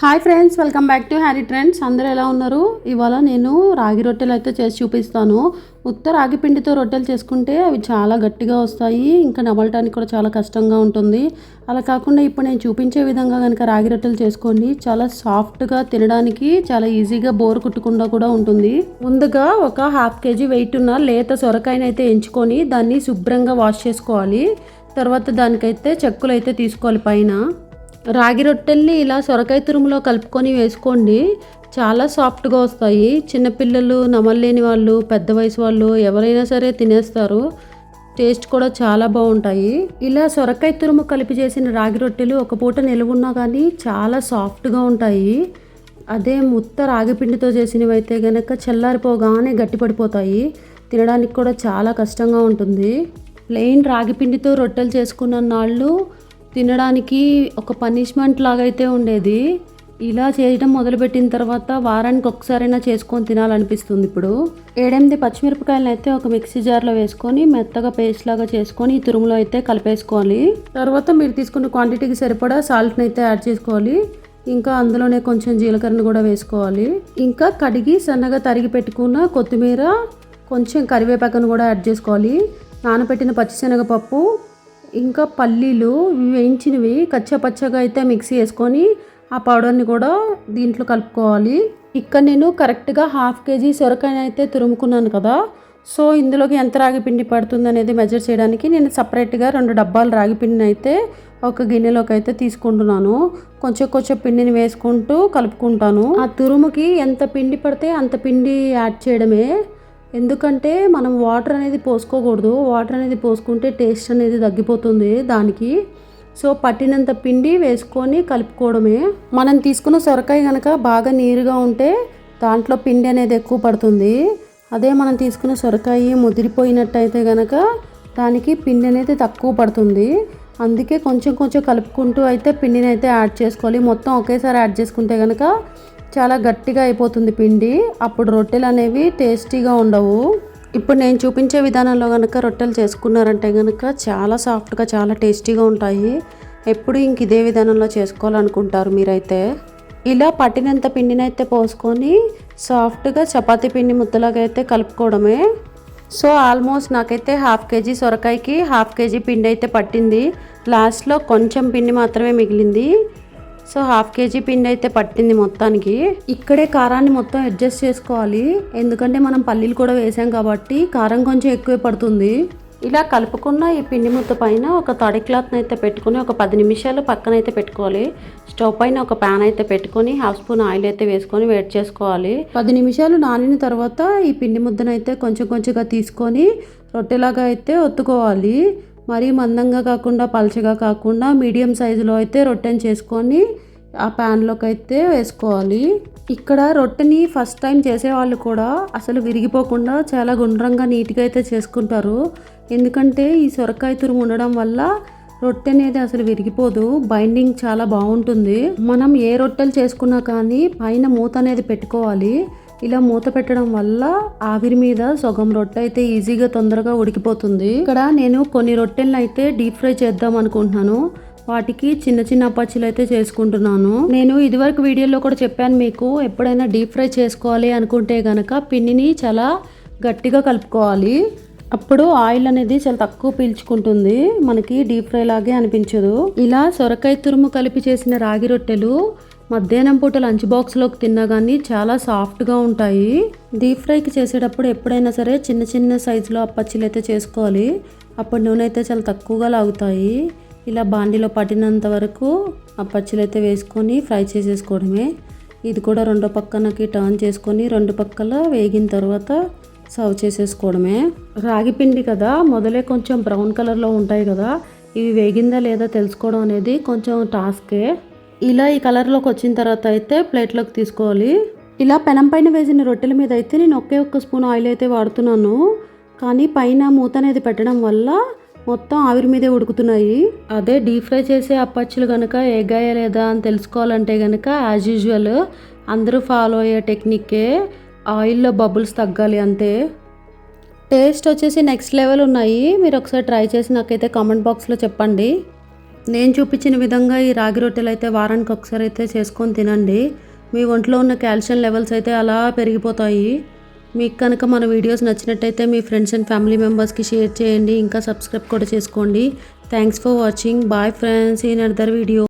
Hi friends welcome back to Hari trends. అందరూ ఎలా ఉన్నారు? ఇవాళ నేను రాగి రొట్టెలు అయితే చేసి చూపిస్తాను. ఉత్త రాగి పిండితో రొట్టెలు చేసుకుంటే అవి చాలా గట్టిగా వస్తాయి. ఇంకా నమలటానికి కూడా చాలా కష్టంగా ఉంటుంది. అలా కాకుండా ఇప్పుడు నేను చూపించే విధంగా కనుక రాగి రొట్టెలు చేసుకోండి. చాలా సాఫ్ట్గా తినడానికి చాలా ఈజీగా బోర్ కుట్టకుండా కూడా ఉంటుంది. ముందుగా ఒక హాఫ్ కేజీ వెయిట్ ఉన్న లేత సొరకాయనైతే ఎంచుకొని దాన్ని శుభ్రంగా వాష్ చేసుకోవాలి. తర్వాత దానికైతే చెక్కులు అయితే తీసుకోవాలి పైన. రాగి రొట్టెల్ని ఇలా సొరకాయ తురుములో కలుపుకొని వేసుకోండి. చాలా సాఫ్ట్గా వస్తాయి. చిన్నపిల్లలు నమలలేని వాళ్ళు పెద్ద వయసు వాళ్ళు ఎవరైనా సరే తినేస్తారు. టేస్ట్ కూడా చాలా బాగుంటాయి. ఇలా సొరకాయ తురుము కలిపి చేసిన రాగి రొట్టెలు ఒక పూట నిలువున్నా కానీ చాలా సాఫ్ట్గా ఉంటాయి. అదే ముత్త రాగిపిండితో చేసినవి అయితే కనుక చల్లారిపోగానే గట్టిపడిపోతాయి తినడానికి కూడా చాలా కష్టంగా ఉంటుంది. ప్లెయిన్ రాగిపిండితో రొట్టెలు చేసుకున్న నాళ్ళు తినడానికి ఒక పనిష్మెంట్ లాగా అయితే ఉండేది. ఇలా చేయడం మొదలుపెట్టిన తర్వాత వారానికి ఒకసారైనా చేసుకొని తినాలనిపిస్తుంది ఇప్పుడు. ఏడెనిమిది పచ్చిమిరపకాయలను అయితే ఒక మిక్సీ జార్లో వేసుకొని మెత్తగా పేస్ట్ లాగా చేసుకొని ఈ తురుములో అయితే కలిపేసుకోవాలి. తర్వాత మీరు తీసుకున్న క్వాంటిటీకి సరిపడా సాల్ట్ని అయితే యాడ్ చేసుకోవాలి. ఇంకా అందులోనే కొంచెం జీలకర్రను కూడా వేసుకోవాలి. ఇంకా కడిగి సన్నగా తరిగి పెట్టుకున్న కొత్తిమీర కొంచెం కరివేపాకను కూడా యాడ్ చేసుకోవాలి. నానబెట్టిన పచ్చిశనగపప్పు ఇంకా పల్లీలు వేయించినవి కచ్చపచ్చగా అయితే మిక్సీ వేసుకొని ఆ పౌడర్ని కూడా దీంట్లో కలుపుకోవాలి. ఇక్కడ నేను కరెక్ట్గా హాఫ్ కేజీ సొరకాయ అయితే తురుముకున్నాను కదా సో ఇందులోకి ఎంత రాగి పిండి పడుతుంది అనేది మెజర్ చేయడానికి నేను సపరేట్గా రెండు డబ్బాలు రాగి పిండిని అయితే ఒక గిన్నెలోకి అయితే తీసుకుంటున్నాను. కొంచెం కొంచెం పిండిని వేసుకుంటూ కలుపుకుంటాను. ఆ తురుముకి ఎంత పిండి పడితే అంత పిండి యాడ్ చేయడమే. ఎందుకంటే మనం వాటర్ అనేది పోసుకోకూడదు. వాటర్ అనేది పోసుకుంటే టేస్ట్ అనేది తగ్గిపోతుంది దానికి. సో పట్టినంత పిండి వేసుకొని కలుపుకోవడమే. మనం తీసుకున్న సొరకాయ కనుక బాగా నీరుగా ఉంటే దాంట్లో పిండి అనేది ఎక్కువ పడుతుంది. అదే మనం తీసుకున్న సొరకాయ ముదిరిపోయినట్టయితే కనుక దానికి పిండి అనేది తక్కువ పడుతుంది. అందుకే కొంచెం కొంచెం కలుపుకుంటూ అయితే పిండిని అయితే యాడ్ చేసుకోవాలి. మొత్తం ఒకేసారి యాడ్ చేసుకుంటే కనుక చాలా గట్టిగా అయిపోతుంది పిండి. అప్పుడు రొట్టెలు అనేవి టేస్టీగా ఉండవు. ఇప్పుడు నేను చూపించే విధానంలో కనుక రొట్టెలు చేసుకున్నారంటే కనుక చాలా సాఫ్ట్గా చాలా టేస్టీగా ఉంటాయి. ఎప్పుడు ఇంక ఇదే విధానంలో చేసుకోవాలనుకుంటారు మీరైతే. ఇలా పట్టినంత పిండిని అయితే పోసుకొని సాఫ్ట్గా చపాతీ పిండి ముద్దలాగా అయితే కలుపుకోవడమే. సో ఆల్మోస్ట్ నాకైతే హాఫ్ కేజీ సొరకాయకి హాఫ్ కేజీ పిండి అయితే పట్టింది. లాస్ట్లో కొంచెం పిండి మాత్రమే మిగిలింది. సో హాఫ్ కేజీ పిండి అయితే పట్టింది మొత్తానికి. ఇక్కడే కారాన్ని మొత్తం అడ్జస్ట్ చేసుకోవాలి. ఎందుకంటే మనం పల్లీలు కూడా వేసాం కాబట్టి కారం కొంచెం ఎక్కువే పడుతుంది. ఇలా కలుపుకున్న ఈ పిండి ముద్ద పైన ఒక తడి క్లాత్ని అయితే పెట్టుకొని ఒక పది నిమిషాలు పక్కన అయితే పెట్టుకోవాలి. స్టవ్ పైన ఒక ప్యాన్ అయితే పెట్టుకొని హాఫ్ స్పూన్ ఆయిల్ అయితే వేసుకొని వేడి చేసుకోవాలి. పది నిమిషాలు నానిన తర్వాత ఈ పిండి ముద్దను అయితే కొంచెం కొంచెంగా తీసుకొని రొట్టెలాగా అయితే ఒత్తుకోవాలి. మరీ మందంగా కాకుండా పలచగా కాకుండా మీడియం సైజులో అయితే రొట్టెని చేసుకొని ఆ ప్యాన్లోకి అయితే వేసుకోవాలి. ఇక్కడ రొట్టెని ఫస్ట్ టైం చేసేవాళ్ళు కూడా అసలు విరిగిపోకుండా చాలా గుండ్రంగా నీట్గా అయితే చేసుకుంటారు. ఎందుకంటే ఈ సొరకాయ తురుము ఉండడం వల్ల రొట్టె అనేది అసలు విరిగిపోదు బైండింగ్ చాలా బాగుంటుంది. మనం ఏ రొట్టెలు చేసుకున్నా కానీ పైన మూత అనేది పెట్టుకోవాలి. ఇలా మూత పెట్టడం వల్ల ఆవిరి మీద సగం రొట్టె అయితే ఈజీగా తొందరగా ఉడికిపోతుంది. ఇక్కడ నేను కొన్ని రొట్టెలను అయితే డీప్ ఫ్రై చేద్దాం అనుకుంటున్నాను. వాటికి చిన్న చిన్న అప్పచ్చులు అయితే చేసుకుంటున్నాను. నేను ఇదివరకు వీడియోలో కూడా చెప్పాను మీకు ఎప్పుడైనా డీప్ ఫ్రై చేసుకోవాలి అనుకుంటే గనక పిండిని చాలా గట్టిగా కలుపుకోవాలి. అప్పుడు ఆయిల్ అనేది చాలా తక్కువ పీల్చుకుంటుంది. మనకి డీప్ ఫ్రై లాగే అనిపించదు. ఇలా సొరకాయ తురుము కలిపి చేసిన రాగి రొట్టెలు మధ్యాహ్నం పూట లంచ్ బాక్స్లోకి తిన్నా కానీ చాలా సాఫ్ట్గా ఉంటాయి. డీప్ ఫ్రైకి చేసేటప్పుడు ఎప్పుడైనా సరే చిన్న చిన్న సైజులో అప్పచ్చిలు అయితే చేసుకోవాలి. అప్పుడు నూనె అయితే చాలా తక్కువగా లాగుతాయి. ఇలా బాండీలో పట్టినంత వరకు అప్పచ్చిలు అయితే వేసుకొని ఫ్రై చేసేసుకోవడమే. ఇది కూడా రెండో పక్కనకి టర్న్ చేసుకొని రెండు పక్కల వేగిన తర్వాత సర్వ్ చేసేసుకోవడమే. రాగి పిండి కదా మొదలే కొంచెం బ్రౌన్ కలర్లో ఉంటాయి కదా. ఇవి వేగిందా లేదా తెలుసుకోవడం అనేది కొంచెం టాస్కే. ఇలా ఈ కలర్లోకి వచ్చిన తర్వాత అయితే ప్లేట్లోకి తీసుకోవాలి. ఇలా పెనం పైన వేసిన రొట్టెల మీద అయితే నేను ఒకే ఒక్క స్పూన్ ఆయిల్ అయితే వాడుతున్నాను. కానీ పైన మూత అనేది పెట్టడం వల్ల మొత్తం ఆవిరి మీదే ఉడుకుతున్నాయి. అదే డీప్ ఫ్రై చేసే అప్పచ్చులు కనుక ఎగ్గాయా లేదా అని తెలుసుకోవాలంటే కనుక యాజ్ యూజువల్ అందరూ ఫాలో అయ్యే టెక్నిక్కే ఆయిల్లో బబుల్స్ తగ్గాలి అంతే. టేస్ట్ వచ్చేసి నెక్స్ట్ లెవెల్ ఉన్నాయి. మీరు ఒకసారి ట్రై చేసి నాకైతే కామెంట్ బాక్స్లో చెప్పండి. నేను చూపించిన విధంగా ఈ రాగి రొట్టెలు అయితే వారానికి ఒకసారి అయితే చేసుకొని తినండి. మీ ఒంట్లో ఉన్న కాల్షియం లెవెల్స్ అయితే అలా పెరిగిపోతాయి. మీకు కనుక మన వీడియోస్ నచ్చినట్టయితే మీ ఫ్రెండ్స్ అండ్ ఫ్యామిలీ మెంబర్స్కి షేర్ చేయండి. ఇంకా సబ్స్క్రైబ్ కూడా చేసుకోండి. Thanks for watching. Bye friends. In other video.